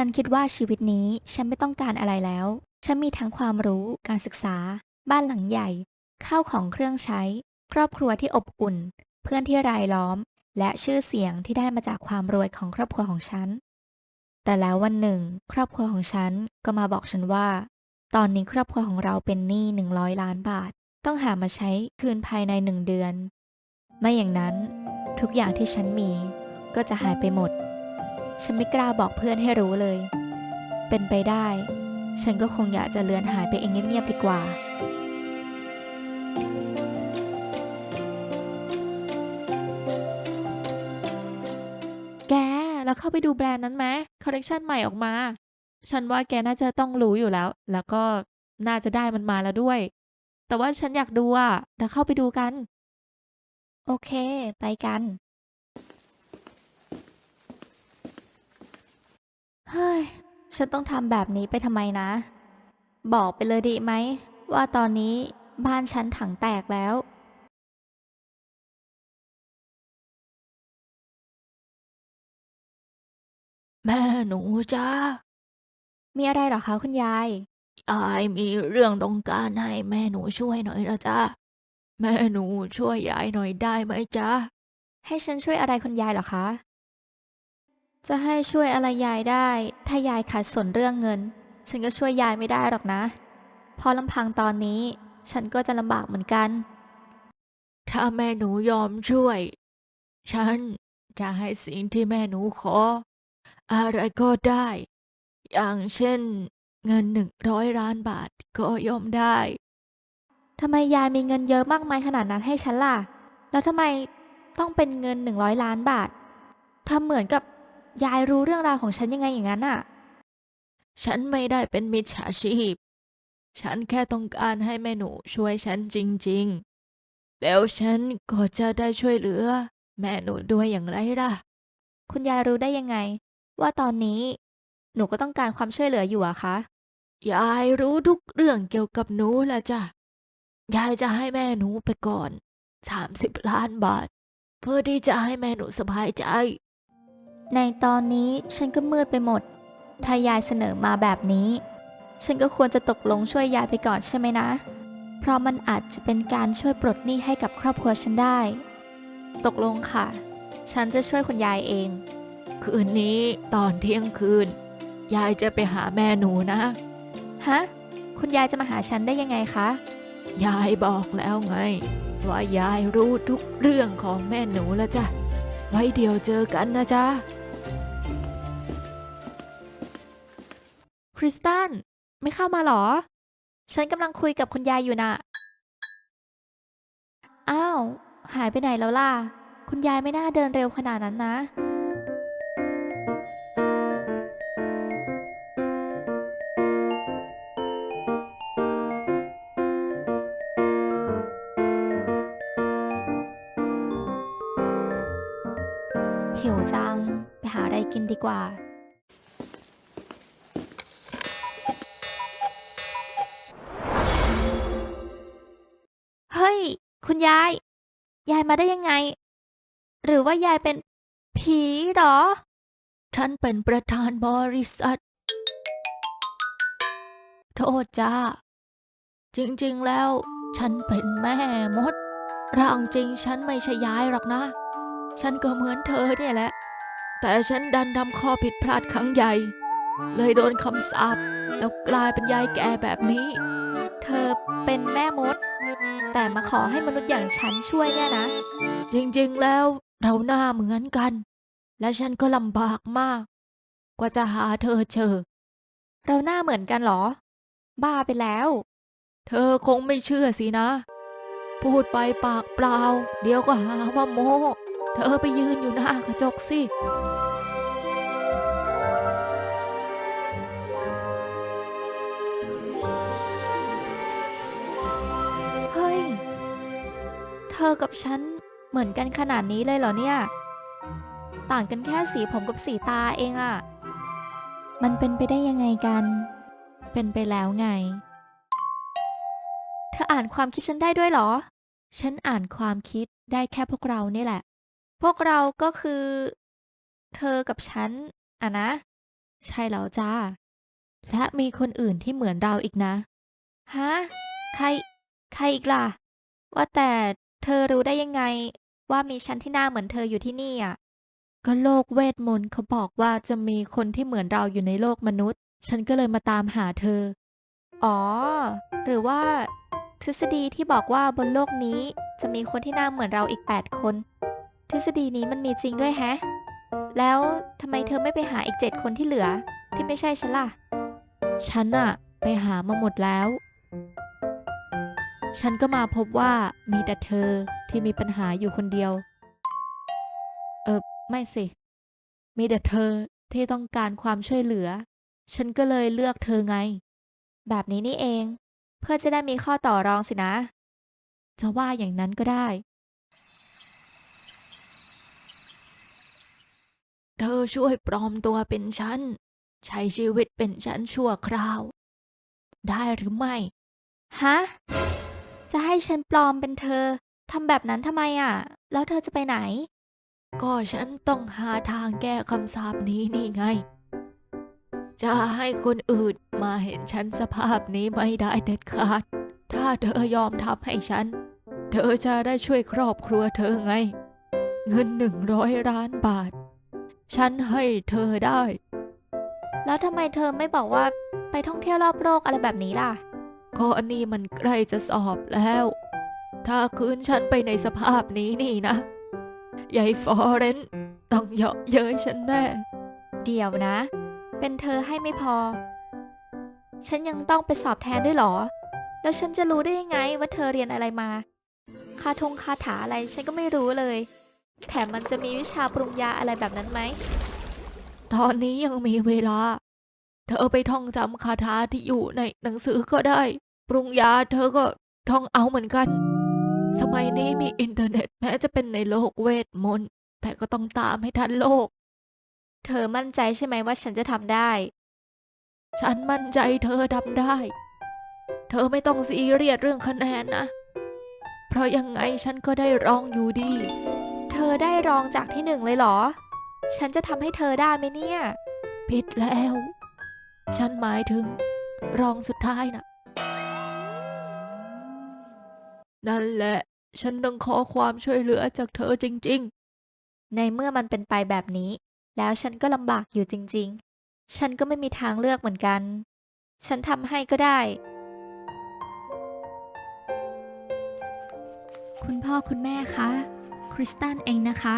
ฉันคิดว่าชีวิตนี้ฉันไม่ต้องการอะไรแล้ว ฉันมีทั้งความรู้ การศึกษา บ้านหลังใหญ่ ข้าวของเครื่องใช้ ครอบครัวที่อบอุ่น เพื่อนที่รายล้อม และชื่อเสียงที่ได้มาจากความรวยของครอบครัวของฉัน แต่แล้ววันหนึ่ง ครอบครัวของฉันก็มาบอกฉันว่า ตอนนี้ครอบครัวของเราเป็นหนี้หนึ่งร้อยล้านบาท ต้องหามาใช้คืนภายในหนึ่งเดือน ไม่อย่างนั้น ทุกอย่างที่ฉันมีก็จะหายไปหมด ฉันไม่กล้าบอกเพื่อนให้รู้เลย เป็นไปได้ ฉันก็คงอยากจะเลือนหายไปเองเงียบๆดีกว่า แก แล้วเข้าไปดูแบรนด์นั้นไหมคอลเลกชันใหม่ออกมา ฉันว่าแกน่าจะต้องรู้อยู่แล้ว แล้วก็น่าจะได้มันมาแล้วด้วย แต่ว่าฉันอยากดูอะเดี๋ยวเข้าไปดูกัน โอเค ไปกัน เฮ้ย ฉันต้องทำแบบนี้ไปทำไมนะ บอกไปเลยดีไหม ว่าตอนนี้บ้านฉันถังแตกแล้ว แม่หนูจ้ามีอะไรเหรอคะคุณยาย ยายมีเรื่องต้องการให้แม่หนูช่วยหน่อยนะจ้าแม่หนูช่วยยายหน่อยได้ไหมจ้าให้ฉันช่วยอะไรคุณยายเหรอคะ จะให้ช่วยอะไรยายได้ ถ้ายายขาดสนเรื่องเงิน ฉันก็ช่วยยายไม่ได้หรอกนะเพอลำพังตอนนี้ ฉันก็จะลำบากเหมือนกัน ถ้าแม่หนูยอมช่วย ฉันจะให้สิ่งที่แม่หนูขอ อะไรก็ได้ อย่างเช่น เงินหนึ่งร้อยล้านบาทก็ยอมได้ทำไมยายมีเงินเยอะมากมายขนาดนั้นให้ฉันล่ะ แล้วทำไมต้องเป็นเงินหนึ่งร้อยล้านบาททำเหมือนกับ ยายรู้เรื่องราวของฉันยังไงอย่างนั้นอะ ฉันไม่ได้เป็นมิจฉาชีพ ฉันแค่ต้องการให้แม่หนูช่วยฉันจริงๆ แล้วฉันก็จะได้ช่วยเหลือ แม่หนูด้วยอย่างไรล่ะ คุณยายรู้ได้ยังไง ว่าตอนนี้หนูก็ต้องการความช่วยเหลืออยู่อะคะ ยายรู้ทุกเรื่องเกี่ยวกับหนูแหละจ้ะ ยายจะให้แม่หนูไปก่อนสามสิบล้านบาท เพื่อที่จะให้แม่หนูสบายใจ ในตอนนี้ฉันก็มืดไปหมด ถ้ายายเสนอมาแบบนี้ ฉันก็ควรจะตกลงช่วยยายไปก่อนใช่ไหมนะ เพราะมันอาจจะเป็นการช่วยปลดหนี้ให้กับครอบครัวฉันได้ ตกลงค่ะ ฉันจะช่วยคุณยายเอง คืนนี้ตอนเที่ยงคืน ยายจะไปหาแม่หนูนะ ฮะ คุณยายจะมาหาฉันได้ยังไงคะ ยายบอกแล้วไง ว่ายายรู้ทุกเรื่องของแม่หนูแล้วจ้ะ ไว้เดี๋ยวเจอกันนะจ๊ะ คริสตัน ไม่เข้ามาหรอ ฉันกำลังคุยกับคุณยายอยู่น่ะ อ้าว หายไปไหนแล้วล่ะ คุณยายไม่น่าเดินเร็วขนาดนั้นนะ หิวจัง ไปหาอะไรกินดีกว่า ยายมาได้ยังไง หรือว่ายายเป็นผีหรอ ฉันเป็นประธานบริษัท โทษจ้า จริงๆแล้ว ฉันเป็นแม่มด ร่างจริงฉันไม่ใช่ยายหรอกนะ ฉันก็เหมือนเธอเนี่ยแหละ แต่ฉันดันทำข้อผิดพลาดครั้งใหญ่ เลยโดนคำสาปแล้วกลายเป็นยายแก่แบบนี้ เธอเป็นแม่มด แต่มาขอให้มนุษย์อย่างฉันช่วยเนี่ยนะ จริงๆแล้วเราหน้าเหมือนกัน และฉันก็ลำบากมาก กว่าจะหาเธอเจอ เราหน้าเหมือนกันเหรอ บ้าไปแล้ว เธอคงไม่เชื่อสินะ พูดไปปากเปล่า เดี๋ยวก็หาว่าโมเธอไปยืนอยู่หน้ากระจกสิ ธอกับฉันเหมือนกันขนาดนี้เลยเหรอเนี่ย ต่างกันแค่สีผมกับสีตาเองอะมันเป็นไปได้ยังไงกัน เป็นไปแล้วไง เธออ่านความคิดฉันได้ด้วยเหรอ ฉันอ่านความคิดได้แค่พวกเรานี่แหละ พวกเราก็คือ เธอกับฉันอะนะ ใช่แล้วจ้า และมีคนอื่นที่เหมือนเราอีกนะ ฮะ ใคร ใครอีกล่ะ ว่าแต่ เธอรู้ได้ยังไง ว่ามีฉันที่หน้าเหมือนเธออยู่ที่นี่อะ ก็โลกเวทมนต์เขาบอกว่าจะมีคนที่เหมือนเราอยู่ในโลกมนุษย์ ฉันก็เลยมาตามหาเธอ อ๋อ หรือว่า ทฤษฎีที่บอกว่าบนโลกนี้จะมีคนที่หน้าเหมือนเราอีก 8 คน ทฤษฎีนี้มันมีจริงด้วยแฮะ แล้วทำไมเธอไม่ไปหาอีก7คนที่เหลือ ที่ไม่ใช่ฉันล่ะ ฉันอะไปหามาหมดแล้ว ฉันก็มาพบว่ามีแต่เธอที่มีปัญหาอยู่คนเดียว เออไม่สิ มีแต่เธอที่ต้องการความช่วยเหลือ ฉันก็เลยเลือกเธอไง แบบนี้นี่เอง เพื่อจะได้มีข้อต่อรองสินะ จะว่าอย่างนั้นก็ได้ เธอช่วยปลอมตัวเป็นฉัน ใช้ชีวิตเป็นฉันชั่วคราว ได้หรือไม่ ฮะ จะให้ฉันปลอมเป็นเธอทำแบบนั้นทำไมอะ แล้วเธอจะไปไหน ก็ฉันต้องหาทางแก้คำสาปนี้นี่ไง จะให้คนอื่นมาเห็นฉันสภาพนี้ไม่ได้เด็ดขาด ถ้าเธอยอมทำให้ฉัน เธอจะได้ช่วยครอบครัวเธอไง เงินหนึ่งร้อยล้านบาท ฉันให้เธอได้ แล้วทำไมเธอไม่บอกว่าไปท่องเที่ยวรอบโลกอะไรแบบนี้ล่ะ ก็อันนี้มันใกล้จะสอบแล้ว ถ้าคืนฉันไปในสภาพนี้นี่นะยายฟอเรนซ์ต้องเยาะเย้ยฉันแน่ เดี๋ยวนะ เป็นเธอให้ไม่พอ ฉันยังต้องไปสอบแทนด้วยเหรอ แล้วฉันจะรู้ได้ยังไงว่าเธอเรียนอะไรมา คาทงคาถาอะไรฉันก็ไม่รู้เลย แถมมันจะมีวิชาปรุงยาอะไรแบบนั้นไหม ตอนนี้ยังมีเวลา เธอไปท่องจำคาถาที่อยู่ในหนังสือก็ได้ ปรุงยาเธอก็ท่องเอาเหมือนกัน สมัยนี้มีอินเทอร์เน็ตแม้จะเป็นในโลกเวทมนต์แต่ก็ต้องตามให้ทันโลก เธอมั่นใจใช่ไหมว่าฉันจะทำได้ ฉันมั่นใจเธอทำได้ เธอไม่ต้องซีเรียสเรื่องคะแนนนะ เพราะยังไงฉันก็ได้รองอยู่ดี เธอได้รองจากที่หนึ่งเลยเหรอ ฉันจะทำให้เธอได้ไหมเนี่ย ผิดแล้ว ฉันหมายถึง รองสุดท้ายนะ นั่นแหละ ฉันต้องขอความช่วยเหลือจากเธอจริงในเมื่อมันเป็นไปแบบนี้ แล้วฉันก็ลำบากอยู่จริง ๆ ฉันก็ไม่มีทางเลือกเหมือนกัน ฉันทำให้ก็ได้ คุณพ่อคุณแม่คะ คริสตันเองนะคะ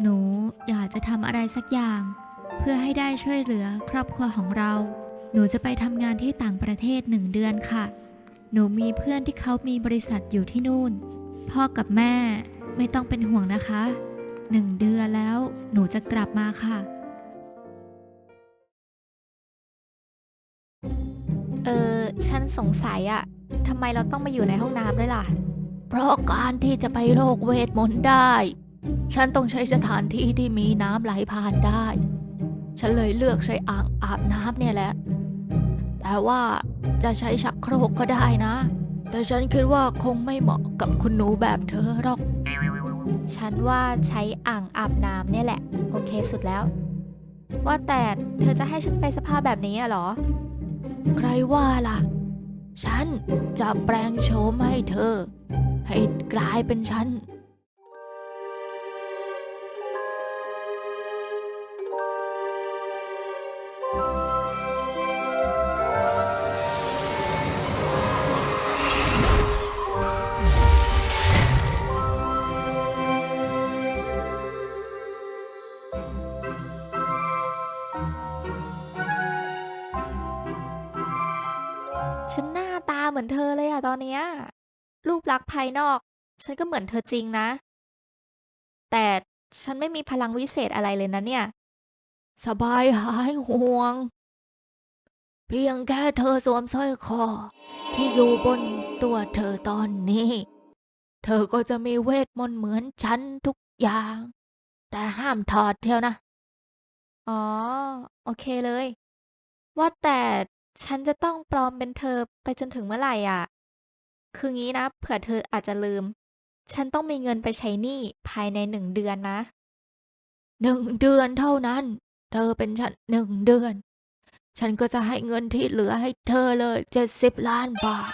หนูอยากจะทำอะไรสักอย่าง เพื่อให้ได้ช่วยเหลือครอบครัวของเรา หนูจะไปทำงานที่ต่างประเทศหนึ่งเดือนค่ะ หนูมีเพื่อนที่เขามีบริษัทอยู่ที่นู่น พ่อกับแม่ไม่ต้องเป็นห่วงนะคะหนึ่งเดือนแล้วหนูจะกลับมาค่ะ เออฉันสงสัยอะทำไมเราต้องมาอยู่ในห้องน้ำด้วยล่ะ เพราะการที่จะไปโลกเวทมนต์ได้ ฉันต้องใช้สถานที่ที่มีน้ำไหลผ่านได้ ฉันเลยเลือกใช้อ่างอาบน้ำเนี่ยแหละ แต่ว่าจะใช้ชักโครกก็ได้นะ แต่ฉันคิดว่าคงไม่เหมาะกับคุณหนูแบบเธอหรอก ฉันว่าใช้อ่างอาบน้ำเนี่ยแหละ โอเคสุดแล้ว ว่าแต่เธอจะให้ฉันไปสภาพแบบนี้อะเหรอ ใครว่าล่ะ ฉันจะแปลงโฉมให้เธอ ให้กลายเป็นฉันฉัน ภายนอก ฉันก็เหมือนเธอจริงนะ แต่ฉันไม่มีพลังวิเศษอะไรเลยนะเนี่ย สบายหายห่วง เพียงแค่เธอสวมสร้อยคอ ที่อยู่บนตัวเธอตอนนี้ เธอก็จะมีเวทมนต์เหมือนฉันทุกอย่าง แต่ห้ามถอดเที่ยวนะ อ๋อ โอเคเลย ว่าแต่ฉันจะต้องปลอมเป็นเธอไปจนถึงเมื่อไหร่อะ คืองี้นะ เผื่อเธออาจจะลืม ฉันต้องมีเงินไปใช้หนี้ภายในหนึ่งเดือนนะ หนึ่งเดือนเท่านั้น เธอเป็นฉันหนึ่งเดือน ฉันก็จะให้เงินที่เหลือให้เธอเลยเจ็ดสิบล้านบาท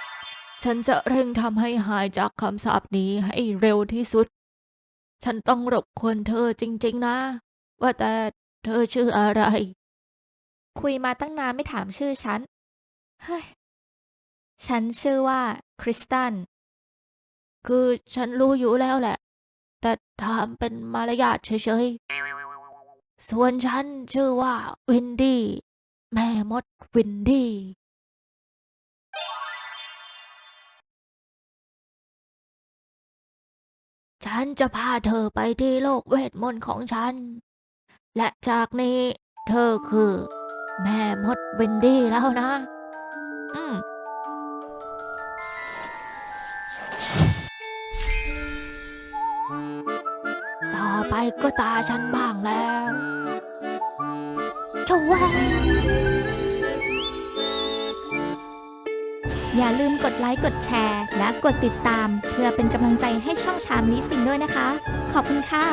ฉันจะเร่งทำให้หายจากคำสาปนี้ให้เร็วที่สุด ฉันต้องรบกวนเธอจริง ๆ นะ ว่าแต่เธอชื่ออะไร คุยมาตั้งนานไม่ถามชื่อฉัน เฮ้ย ฉันชื่อว่าคริสตัน คือฉันรู้อยู่แล้วแหละ แต่ถามเป็นมารยาทเฉยๆ ส่วนฉันชื่อว่าวินดี้ แม่มดวินดี้ ฉันจะพาเธอไปที่โลกเวทมนต์ของฉัน และจากนี้เธอคือ แม่มดวินดี้แล้วนะ อืม ไปก็ตาฉันบ้างแล้วชวอย่าลืมกดไลค์ กดแชร์ และกดติดตาม เพื่อเป็นกำลังใจให้ช่องชามลิสิงด้วยนะคะ ขอบคุณค่ะ